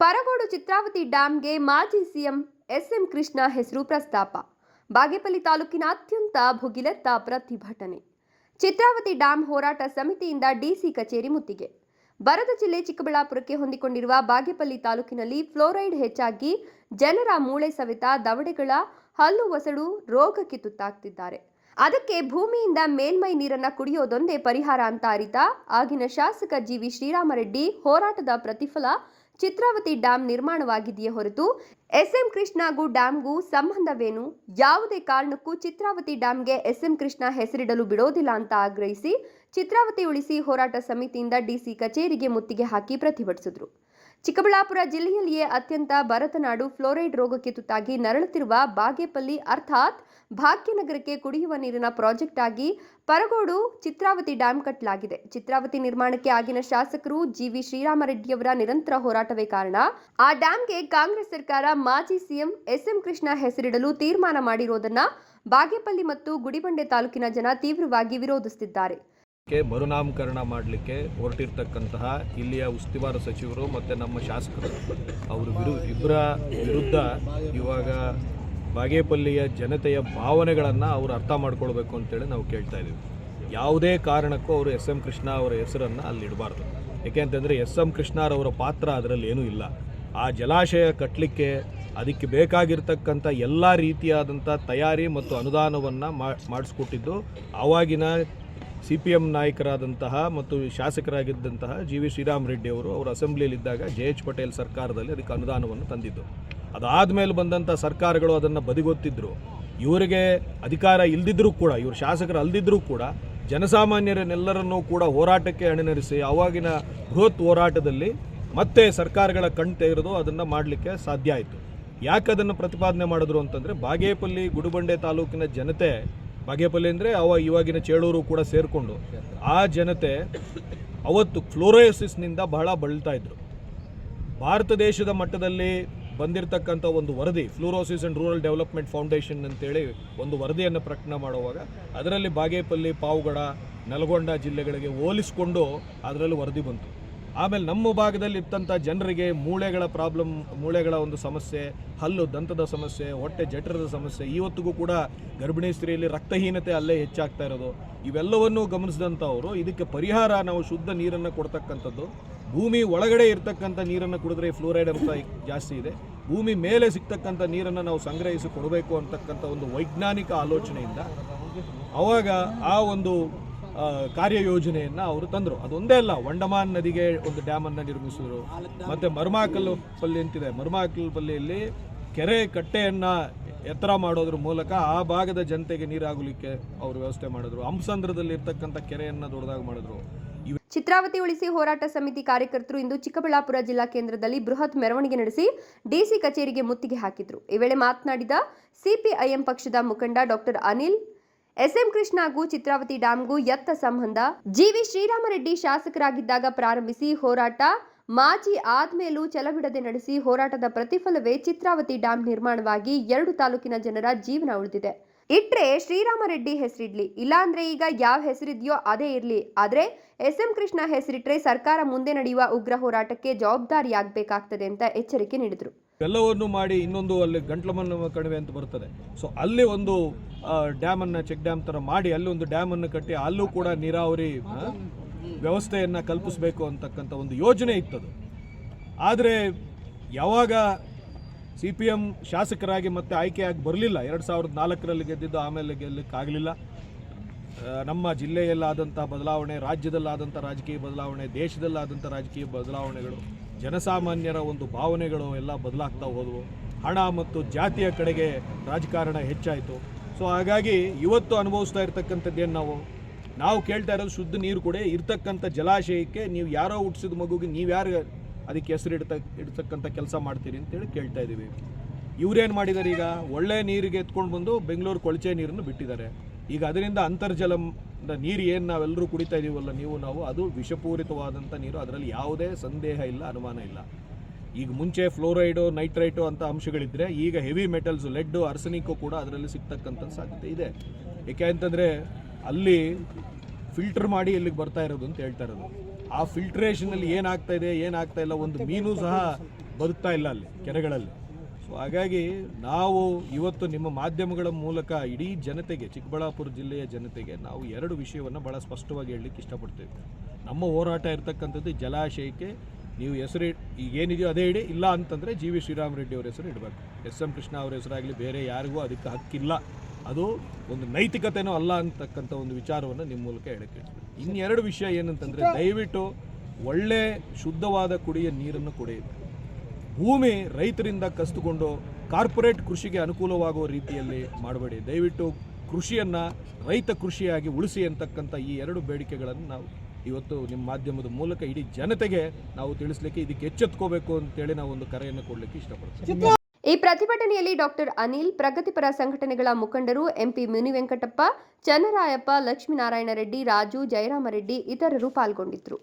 ಪರಗೋಡು ಚಿತ್ರಾವತಿ ಡ್ಯಾಂಗೆ ಮಾಜಿ CM S M Krishna ಹೆಸರು ಪ್ರಸ್ತಾಪ. ಬಾಗೇಪಲ್ಲಿ ತಾಲೂಕಿನ ಅತ್ಯಂತ ಭುಗಿಲೆತ್ತ ಪ್ರತಿಭಟನೆ. ಚಿತ್ರಾವತಿ ಡ್ಯಾಂ ಹೋರಾಟ ಸಮಿತಿಯಿಂದ ಡಿಸಿ ಕಚೇರಿ ಮುತ್ತಿಗೆ. ಬರದ ಜಿಲ್ಲೆ ಚಿಕ್ಕಬಳ್ಳಾಪುರಕ್ಕೆ ಹೊಂದಿಕೊಂಡಿರುವ ಬಾಗೇಪಲ್ಲಿ ತಾಲೂಕಿನಲ್ಲಿ ಫ್ಲೋರೈಡ್ ಹೆಚ್ಚಾಗಿ ಜನರ ಮೂಳೆ ಸವೆತ ದವಡೆಗಳ ಹಲ್ಲು ಒಸಡು ರೋಗಕ್ಕೆ ತುತ್ತಾಗ್ತಿದ್ದಾರೆ. ಅದಕ್ಕೆ ಭೂಮಿಯಿಂದ ಮೇಲ್ಮೈ ನೀರನ್ನ ಕುಡಿಯೋದೊಂದೇ ಪರಿಹಾರ ಅಂತ ಅರಿತ ಆಗಿನ ಶಾಸಕ ಜಿವಿ ಶ್ರೀರಾಮರೆಡ್ಡಿ ಹೋರಾಟದ ಪ್ರತಿಫಲ ಚಿತ್ರಾವತಿ ಡ್ಯಾಂ ನಿರ್ಮಾಣವಾಗಿದೆಯೇ ಹೊರತು ಎಸ್ಎಂ ಕೃಷ್ಣಗೂ ಡ್ಯಾಂಗೂ ಸಂಬಂಧವೇನು? ಯಾವುದೇ ಕಾರಣಕ್ಕೂ ಚಿತ್ರಾವತಿ ಡ್ಯಾಂಗೆ ಎಸ್ಎಂ ಕೃಷ್ಣ ಹೆಸರಿಡಲು ಬಿಡೋದಿಲ್ಲ ಅಂತ ಆಗ್ರಹಿಸಿ ಚಿತ್ರಾವತಿ ಉಳಿಸಿ ಹೋರಾಟ ಸಮಿತಿಯಿಂದ ಡಿಸಿ ಕಚೇರಿಗೆ ಮುತ್ತಿಗೆ ಹಾಕಿ ಪ್ರತಿಭಟಿಸಿದ್ರು. ಚಿಕ್ಕಬಳ್ಳಾಪುರ ಜಿಲ್ಲೆಯಲ್ಲಿಯೇ ಅತ್ಯಂತ ಭರತನಾಡು ಫ್ಲೋರೈಡ್ ರೋಗಕ್ಕೆ ತುತ್ತಾಗಿ ನರಳುತ್ತಿರುವ ಬಾಗೇಪಲ್ಲಿ ಅರ್ಥಾತ್ ಭಾಗ್ಯನಗರಕ್ಕೆ ಕುಡಿಯುವ ನೀರಿನ ಪ್ರಾಜೆಕ್ಟ್ ಆಗಿ ಪರಗೋಡು ಚಿತ್ರಾವತಿ ಡ್ಯಾಂ ಕಟ್ಟಲಾಗಿದೆ ಚಿತ್ರಾವತಿ ನಿರ್ಮಾಣಕ್ಕೆ ಆಗಿನ ಶಾಸಕರು ಜಿವಿ ಶ್ರೀರಾಮರೆಡ್ಡಿಯವರ ನಿರಂತರ ಹೋರಾಟವೇ ಕಾರಣ. ಆ ಡ್ಯಾಂಗೆ ಕಾಂಗ್ರೆಸ್ ಸರ್ಕಾರ ಮಾಜಿ ಸಿಎಂ ಎಸ್ಎಂ ಕೃಷ್ಣ ಹೆಸರಿಡಲು ತೀರ್ಮಾನ ಮಾಡಿರೋದನ್ನ ಬಾಗೇಪಲ್ಲಿ ಮತ್ತು ಗುಡಿಬಂಡೆ ತಾಲೂಕಿನ ಜನ ತೀವ್ರವಾಗಿ ವಿರೋಧಿಸುತ್ತಿದ್ದಾರೆ ಮರುನಾಮಕರಣ ಮಾಡಲಿಕ್ಕೆ ಹೊರಟಿರ್ತಕ್ಕಂತಹ ಇಲ್ಲಿಯ ಉಸ್ತುವಾರಿ ಸಚಿವರು ಮತ್ತು ನಮ್ಮ ಶಾಸಕರು. ಅವರು ವಿರು ಇಬ್ಬರ ವಿರುದ್ಧ ಇವಾಗ ಬಾಗೇಪಲ್ಲಿಯ ಜನತೆಯ ಭಾವನೆಗಳನ್ನು ಅವರು ಅರ್ಥ ಮಾಡ್ಕೊಳ್ಬೇಕು ಅಂತೇಳಿ ನಾವು ಕೇಳ್ತಾ ಇದ್ದೀವಿ. ಯಾವುದೇ ಕಾರಣಕ್ಕೂ ಅವರು ಎಸ್ ಎಂ ಕೃಷ್ಣ ಅವರ ಹೆಸರನ್ನು ಅಲ್ಲಿ ಇಡಬಾರ್ದು. ಏಕೆ ಅಂತಂದರೆ ಎಸ್ ಎಂ ಕೃಷ್ಣರವರ ಪಾತ್ರ ಅದರಲ್ಲಿ ಏನೂ ಇಲ್ಲ. ಆ ಜಲಾಶಯ ಕಟ್ಟಲಿಕ್ಕೆ ಅದಕ್ಕೆ ಬೇಕಾಗಿರ್ತಕ್ಕಂಥ ಎಲ್ಲ ರೀತಿಯಾದಂಥ ತಯಾರಿ ಮತ್ತು ಅನುದಾನವನ್ನು ಮಾಡಿಸ್ಕೊಟ್ಟಿದ್ದು ಆವಾಗಿನ ಸಿ ಪಿ ಎಂ ನಾಯಕರಾದಂತಹ ಮತ್ತು ಶಾಸಕರಾಗಿದ್ದಂತಹ ಜಿ ವಿ ಶ್ರೀರಾಮರೆಡ್ಡಿ ಅವರು ಅವರು ಅಸೆಂಬ್ಲಿಯಲ್ಲಿದ್ದಾಗ ಜೆ ಎಚ್ ಪಟೇಲ್ ಸರ್ಕಾರದಲ್ಲಿ ಅದಕ್ಕೆ ಅನುದಾನವನ್ನು ತಂದಿದ್ದು. ಅದಾದಮೇಲೆ ಬಂದಂಥ ಸರ್ಕಾರಗಳು ಅದನ್ನು ಬದಿಗೊತ್ತಿದ್ರು. ಇವರಿಗೆ ಅಧಿಕಾರ ಇಲ್ದಿದ್ರೂ ಕೂಡ, ಇವರು ಶಾಸಕರು ಅಲ್ದಿದ್ರೂ ಕೂಡ, ಜನಸಾಮಾನ್ಯರನ್ನೆಲ್ಲರನ್ನೂ ಕೂಡ ಹೋರಾಟಕ್ಕೆ ಅಣಿನರಿಸಿ ಆವಾಗಿನ ಬೃಹತ್ ಹೋರಾಟದಲ್ಲಿ ಮತ್ತೆ ಸರ್ಕಾರಗಳ ಕಣ್ ತೆಗೆದು ಅದನ್ನು ಮಾಡಲಿಕ್ಕೆ ಸಾಧ್ಯ ಆಯಿತು. ಯಾಕೆ ಅದನ್ನು ಪ್ರತಿಪಾದನೆ ಮಾಡಿದ್ರು ಅಂತಂದರೆ, ಬಾಗೇಪಲ್ಲಿ ಗುಡುಬಂಡೆ ತಾಲೂಕಿನ ಜನತೆ ಬಾಗೇಪಲ್ಲಿ ಅಂದರೆ ಅವ ಇವಾಗಿನ ಚೇಳೂರು ಕೂಡ ಸೇರಿಕೊಂಡು ಆ ಜನತೆ ಅವತ್ತು ಫ್ಲೋರೋಸಿಸ್ನಿಂದ ಬಹಳ ಬಳಲ್ತಾ ಇದ್ರು. ಭಾರತ ದೇಶದ ಮಟ್ಟದಲ್ಲಿ ಬಂದಿರತಕ್ಕಂಥ ಒಂದು ವರದಿ, fluorosis and rural development foundation ಅಂತೇಳಿ ಒಂದು ವರದಿಯನ್ನು ಪ್ರಕಟಣೆ ಮಾಡುವಾಗ ಅದರಲ್ಲಿ ಬಾಗೇಪಲ್ಲಿ, ಪಾವಗಡ, ನಲಗೊಂಡ ಜಿಲ್ಲೆಗಳಿಗೆ ಹೋಲಿಸಿಕೊಂಡು ಅದರಲ್ಲಿ ವರದಿ ಬಂತು. ಆಮೇಲೆ ನಮ್ಮ ಭಾಗದಲ್ಲಿ ಇತ್ತಂಥ ಜನರಿಗೆ ಮೂಳೆಗಳ ಪ್ರಾಬ್ಲಮ್ ಮೂಳೆಗಳ ಒಂದು ಸಮಸ್ಯೆ, ಹಲ್ಲು, ದಂತದ ಸಮಸ್ಯೆ, ಹೊಟ್ಟೆ ಜಠರದ ಸಮಸ್ಯೆ, ಇವತ್ತಿಗೂ ಕೂಡ ಗರ್ಭಿಣಿ ಸ್ತ್ರೀಯಲ್ಲಿ ರಕ್ತಹೀನತೆ ಅಲ್ಲೇ ಹೆಚ್ಚಾಗ್ತಾ ಇರೋದು. ಇವೆಲ್ಲವನ್ನೂ ಗಮನಿಸಿದಂಥವರು ಇದಕ್ಕೆ ಪರಿಹಾರ ನಾವು ಶುದ್ಧ ನೀರನ್ನು ಕೊಡ್ತಕ್ಕಂಥದ್ದು. ಭೂಮಿ ಒಳಗಡೆ ಇರ್ತಕ್ಕಂಥ ನೀರನ್ನು ಕುಡಿದ್ರೆ ಫ್ಲೋರೈಡ್ ಅಂತ ಜಾಸ್ತಿ ಇದೆ. ಭೂಮಿ ಮೇಲೆ ಸಿಗ್ತಕ್ಕಂಥ ನೀರನ್ನು ನಾವು ಸಂಗ್ರಹಿಸಿ ಕೊಡಬೇಕು ಅಂತಕ್ಕಂಥ ಒಂದು ವೈಜ್ಞಾನಿಕ ಆಲೋಚನೆಯಿಂದ ಆವಾಗ ಆ ಒಂದು ಕಾರ್ಯಯೋಜನೆಯನ್ನು ಅವರು ತಂದರು. ಅದೊಂದೇ ಅಲ್ಲ, ವಂಡಮಾನ್ ನದಿಗೆ ಒಂದು ಡ್ಯಾಮನ್ನು ನಿರ್ಮಿಸಿದರು. ಮತ್ತು ಮರ್ಮಾಕಲ್ಲು ಪಲ್ಲಿ ಅಂತಿದೆ. ಮರ್ಮಾಕಲ್ ಪಲ್ಲಿಯಲ್ಲಿ ಕೆರೆ ಕಟ್ಟೆಯನ್ನು ಎತ್ತರ ಮಾಡೋದ್ರ ಮೂಲಕ ಆ ಭಾಗದ ಜನತೆಗೆ ನೀರಾಗಲಿಕ್ಕೆ ಅವರು ವ್ಯವಸ್ಥೆ ಮಾಡಿದ್ರು. ಹಂಸಂದ್ರದಲ್ಲಿ ಇರ್ತಕ್ಕಂಥ ಕೆರೆಯನ್ನು ದೊಡ್ಡದಾಗಿ ಮಾಡಿದ್ರು. ಚಿತ್ರಾವತಿ ಉಳಿಸಿ ಹೋರಾಟ ಸಮಿತಿ ಕಾರ್ಯಕರ್ತರು ಇಂದು ಚಿಕ್ಕಬಳ್ಳಾಪುರ ಜಿಲ್ಲಾ ಕೇಂದ್ರದಲ್ಲಿ ಬೃಹತ್ ಮೆರವಣಿಗೆ ನಡೆಸಿ ಡಿಸಿ ಕಚೇರಿಗೆ ಮುತ್ತಿಗೆ ಹಾಕಿದ್ರು. ಈ ವೇಳೆ ಮಾತನಾಡಿದ ಸಿಪಿಐಎಂ ಪಕ್ಷದ ಮುಖಂಡ ಡಾಕ್ಟರ್ ಅನಿಲ್ ಎಸ್ಎಂ ಕೃಷ್ಣಗೂ ಚಿತ್ರಾವತಿ ಡ್ಯಾಂಗೂ ಎತ್ತ ಸಂಬಂಧ ಜಿವಿ ಶ್ರೀರಾಮರೆಡ್ಡಿ ಶಾಸಕರಾಗಿದ್ದಾಗ ಪ್ರಾರಂಭಿಸಿ ಹೋರಾಟ, ಮಾಜಿ ಆದ್ಮೇಲೂ ಛಲಬಿಡದೆ ನಡೆಸಿ ಹೋರಾಟದ ಪ್ರತಿಫಲವೇ ಚಿತ್ರಾವತಿ ಡ್ಯಾಂ ನಿರ್ಮಾಣವಾಗಿ ಎರಡು ತಾಲೂಕಿನ ಜನರ ಜೀವನ ಉಳಿದಿದೆ. ಇಟ್ರೆ ಶ್ರೀರಾಮರೆಡ್ಡಿ ಹೆಸರಿಡ್ಲಿ. ಇಲ್ಲಾಂದ್ರೆ ಈಗ ಯಾವ ಹೆಸರಿದೆಯೋ ಅದೇ ಇರ್ಲಿ. ಆದ್ರೆ ಎಸ್ ಎಂ ಕೃಷ್ಣ ಹೆಸರಿಟ್ರೆ ಸರ್ಕಾರ ಮುಂದೆ ನಡೆಯುವ ಉಗ್ರ ಹೋರಾಟಕ್ಕೆ ಜವಾಬ್ದಾರಿಯಾಗಬೇಕಾಗ್ತದೆ ಅಂತ ಎಚ್ಚರಿಕೆ ನೀಡಿದರು. ಎಲ್ಲವನ್ನು ಮಾಡಿ ಇನ್ನೊಂದು ಅಲ್ಲಿ ಗಂಟ್ಲಮನ್ನ ಕಣಿವೆ ಅಂತ ಬರ್ತದೆ. ಸೊ ಅಲ್ಲಿ ಒಂದು ಡ್ಯಾಮನ್ನು, ಚೆಕ್ ಡ್ಯಾಮ್ ಥರ ಮಾಡಿ ಅಲ್ಲಿ ಒಂದು ಡ್ಯಾಮನ್ನು ಕಟ್ಟಿ ಅಲ್ಲೂ ಕೂಡ ನೀರಾವರಿ ವ್ಯವಸ್ಥೆಯನ್ನು ಕಲ್ಪಿಸಬೇಕು ಅಂತಕ್ಕಂಥ ಒಂದು ಯೋಜನೆ ಇತ್ತದು. ಆದರೆ ಯಾವಾಗ ಸಿ ಪಿ ಎಂ ಶಾಸಕರಾಗಿ ಮತ್ತೆ ಆಯ್ಕೆಯಾಗಿ ಬರಲಿಲ್ಲ. ಎರಡು ಸಾವಿರದ ನಾಲ್ಕರಲ್ಲಿ ಗೆದ್ದಿದ್ದು ಆಮೇಲೆ ಗೆಲ್ಲಕ್ಕಾಗಲಿಲ್ಲ. ನಮ್ಮ ಜಿಲ್ಲೆಯಲ್ಲಾದಂಥ ಬದಲಾವಣೆ, ರಾಜ್ಯದಲ್ಲಾದಂಥ ರಾಜಕೀಯ ಬದಲಾವಣೆ, ದೇಶದಲ್ಲಾದಂಥ ರಾಜಕೀಯ ಬದಲಾವಣೆಗಳು, ಜನಸಾಮಾನ್ಯರ ಒಂದು ಭಾವನೆಗಳು ಎಲ್ಲ ಬದಲಾಗ್ತಾ ಹೋದವು. ಹಣ ಮತ್ತು ಜಾತಿಯ ಕಡೆಗೆ ರಾಜಕಾರಣ ಹೆಚ್ಚಾಯಿತು. ಸೊ, ಹಾಗಾಗಿ ಇವತ್ತು ಅನುಭವಿಸ್ತಾ ಇರತಕ್ಕಂಥದ್ದೇನು ನಾವು? ನಾವು ಕೇಳ್ತಾ ಇರೋದು ಶುದ್ಧ ನೀರು ಕೂಡ ಇರ್ತಕ್ಕಂಥ ಜಲಾಶಯಕ್ಕೆ ನೀವು ಯಾರೋ ಹುಟ್ಟಿಸಿದ ಮಗುಗೆ, ನೀವು ಯಾರು ಅದಕ್ಕೆ ಹೆಸರು ಇಡ್ತ, ಇಡ್ತಕ್ಕಂಥ ಕೆಲಸ ಮಾಡ್ತೀರಿ ಅಂತೇಳಿ ಕೇಳ್ತಾ ಇದ್ದೀವಿ. ಇವರೇನು ಮಾಡಿದ್ದಾರೆ ಈಗ? ಒಳ್ಳೆ ನೀರಿಗೆ ಎತ್ಕೊಂಡು ಬಂದು ಬೆಂಗಳೂರು ಕೊಳಚೆ ನೀರನ್ನು ಬಿಟ್ಟಿದ್ದಾರೆ. ಈಗ ಅದರಿಂದ ಅಂತರ್ಜಲದ ನೀರು ಏನು ನಾವೆಲ್ಲರೂ ಕುಡಿತಾ ಇದ್ದೀವಲ್ಲ ನೀವು, ನಾವು, ಅದು ವಿಷಪೂರಿತವಾದಂಥ ನೀರು. ಅದರಲ್ಲಿ ಯಾವುದೇ ಸಂದೇಹ ಇಲ್ಲ, ಅನುಮಾನ ಇಲ್ಲ. ಈಗ ಮುಂಚೆ ಫ್ಲೋರೈಡು, ನೈಟ್ರೈಟು ಅಂತ ಅಂಶಗಳಿದ್ದರೆ ಈಗ ಹೆವಿ ಮೆಟಲ್ಸು, ಲೆಡ್ಡು, ಅರ್ಸನಿಕ್ಕು ಕೂಡ ಅದರಲ್ಲಿ ಸಿಗ್ತಕ್ಕಂಥ ಸಾಧ್ಯತೆ ಇದೆ. ಏಕೆ ಅಂತಂದರೆ ಅಲ್ಲಿ ಫಿಲ್ಟರ್ ಮಾಡಿ ಇಲ್ಲಿಗೆ ಬರ್ತಾ ಇರೋದು ಅಂತ ಹೇಳ್ತಾ ಇರೋದು. ಆ ಫಿಲ್ಟ್ರೇಷನಲ್ಲಿ ಏನಾಗ್ತಾ ಇದೆ, ಏನಾಗ್ತಾ ಇಲ್ಲ ಒಂದು ಮೀನು ಸಹ ಬದುಕ್ತಾ ಇಲ್ಲ ಅಲ್ಲಿ, ಕೆರೆಗಳಲ್ಲಿ. ಸೊ ಹಾಗಾಗಿ ನಾವು ಇವತ್ತು ನಿಮ್ಮ ಮಾಧ್ಯಮಗಳ ಮೂಲಕ ಇಡೀ ಜನತೆಗೆ, ಚಿಕ್ಕಬಳ್ಳಾಪುರ ಜಿಲ್ಲೆಯ ಜನತೆಗೆ ನಾವು ಎರಡು ವಿಷಯವನ್ನು ಭಾಳ ಸ್ಪಷ್ಟವಾಗಿ ಹೇಳಲಿಕ್ಕೆ ಇಷ್ಟಪಡ್ತೇವೆ. ನಮ್ಮ ಹೋರಾಟ ಇರತಕ್ಕಂಥದ್ದು ಜಲಾಶಯಕ್ಕೆ, ನೀವು ಹೆಸರು ಈಗ ಏನಿದೆಯೋ ಅದೇ ಇಡಿ, ಇಲ್ಲ ಅಂತಂದರೆ ಜಿ ವಿ ಶ್ರೀರಾಮರೆಡ್ಡಿ ಅವ್ರ ಹೆಸರು ಇಡಬೇಕು. ಎಸ್ ಎಂ ಕೃಷ್ಣ ಅವ್ರ ಹೆಸರಾಗಲಿ, ಬೇರೆ ಯಾರಿಗೂ ಅದಕ್ಕೆ ಹಕ್ಕಿಲ್ಲ. ಅದು ಒಂದು ನೈತಿಕತೆನೂ ಅಲ್ಲ ಅಂತಕ್ಕಂಥ ಒಂದು ವಿಚಾರವನ್ನು ನಿಮ್ಮ ಮೂಲಕ ಹೇಳಕ್ಕೆ ಇನ್ನೆರಡು ವಿಷಯ ಏನಂತಂದರೆ ದಯವಿಟ್ಟು ಒಳ್ಳೆ ಶುದ್ಧವಾದ ಕುಡಿಯ ನೀರನ್ನು ಕುಡಿಯಿರಿ ಭೂಮಿ ರೈತರಿಂದ ಕಸ್ತುಕೊಂಡು ಕಾರ್ಪೊರೇಟ್ ಕೃಷಿಗೆ ಅನುಕೂಲವಾಗುವ ರೀತಿಯಲ್ಲಿ ಮಾಡಬೇಡಿ. ದಯವಿಟ್ಟು ಕೃಷಿಯನ್ನು ರೈತ ಕೃಷಿಯಾಗಿ ಉಳಿಸಿ ಅಂತಕ್ಕಂಥ ಈ ಎರಡು ಬೇಡಿಕೆಗಳನ್ನು ನಾವು ಇವತ್ತು ನಿಮ್ಮ ಮಾಧ್ಯಮದ ಮೂಲಕ ಇಡೀ ಜನತೆಗೆ ನಾವು ತಿಳಿಸ್ಲಿಕ್ಕೆ ಇದಕ್ಕೆ ಎಚ್ಚೆತ್ಕೋಬೇಕು ಅಂತೇಳಿ ನಾವು ಒಂದು ಕರೆಯನ್ನು ಕೊಡಲಿಕ್ಕೆ ಇಷ್ಟಪಡ್ತೀವಿ. ಈ ಪ್ರತಿಭಟನೆಯಲ್ಲಿ ಡಾಕ್ಟರ್ ಅನಿಲ್, ಪ್ರಗತಿಪರ ಸಂಘಟನೆಗಳ ಮುಖಂಡರು ಎಂಪಿ ಮುನಿವೆಂಕಟಪ್ಪ, ಚನ್ನರಾಯಪ್ಪ, ಲಕ್ಷ್ಮೀನಾರಾಯಣ ರೆಡ್ಡಿ, ರಾಜು, ಜಯರಾಮರೆಡ್ಡಿ ಇತರರು ಪಾಲ್ಗೊಂಡಿದ್ದರು